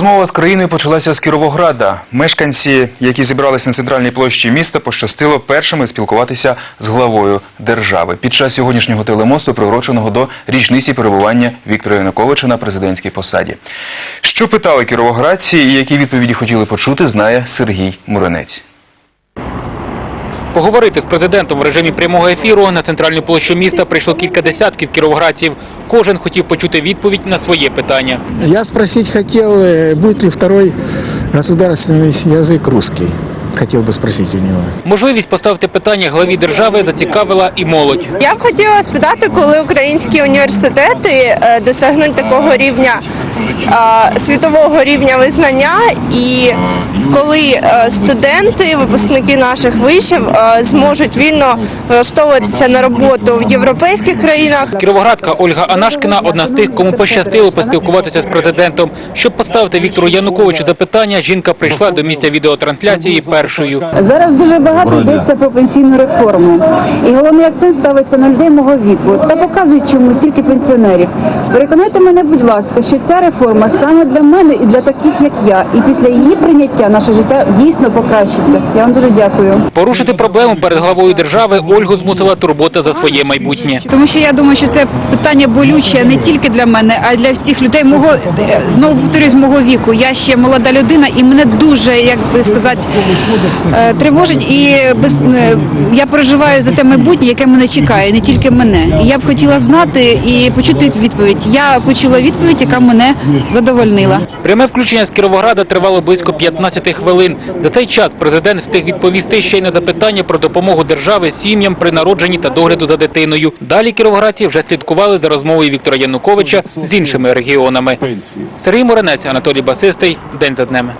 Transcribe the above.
Розмова з країною почалася з Кіровограда. Мешканці, які зібрались на центральній площі міста, пощастило першими спілкуватися з главою держави під час сьогоднішнього телемосту, приуроченого до річниці перебування Віктора Януковича на президентській посаді. Що питали кіровоградці і які відповіді хотіли почути, знає Сергій Муринець. Поговорити з президентом в режимі прямого ефіру на центральну площу міста прийшло кілька десятків кіровоградців. Кожен хотів почути відповідь на своє питання. Я спросить хотел, э, будет ли второй государственный язык русский. Хотел бы спросить у него. Можливість поставити питання главі держави зацікавила і молодь. Я б хотіла спитати, коли українські університети е, досягнуть такого рівня е, світового рівня визнання, і коли е, студенти, випускники наших вишів е, зможуть вільно влаштовуватися на роботу в європейських країнах. Кіровоградка Ольга Анашкіна одна з тих, кому пощастило поспілкуватися з президентом. Щоб поставити Віктору Януковичу запитання, жінка прийшла до місця відеотрансляції першою. Зараз дуже багато йдеться про пенсійну реформу. І головний акцент ставиться на людей мого віку та показують чому стільки пенсіонерів. Переконайте мене, будь ласка, що ця реформа саме для мене і для таких, як я. І після її прийняття наше життя дійсно покращиться. Я вам дуже дякую. Порушити проблему перед главою держави Ольгу змусила турбота за своє майбутнє. Тому що я думаю, що це питання болюче не тільки для мене, а й для всіх людей мого знову повторюсь, мого віку. Я ще молода людина, і мене дуже, як би сказати, е, тривожить. І без е, я переживаю за те майбутнє, яке мене чекає, не тільки мене. І я б хотіла знати і почути відповідь. Я почула відповідь, яка мене задовольнила. Пряме включення з Кіровограда тривало близько 15 хвилин. За цей час президент встиг відповісти ще й на запитання про допомогу держави сім'ям при народженні та догляду за дитиною. Далі кіровоградці вже слідкували за розмовою Віктора Януковича з іншими регіонами. Сергій Моренець, Анатолій Басистий. День за днем.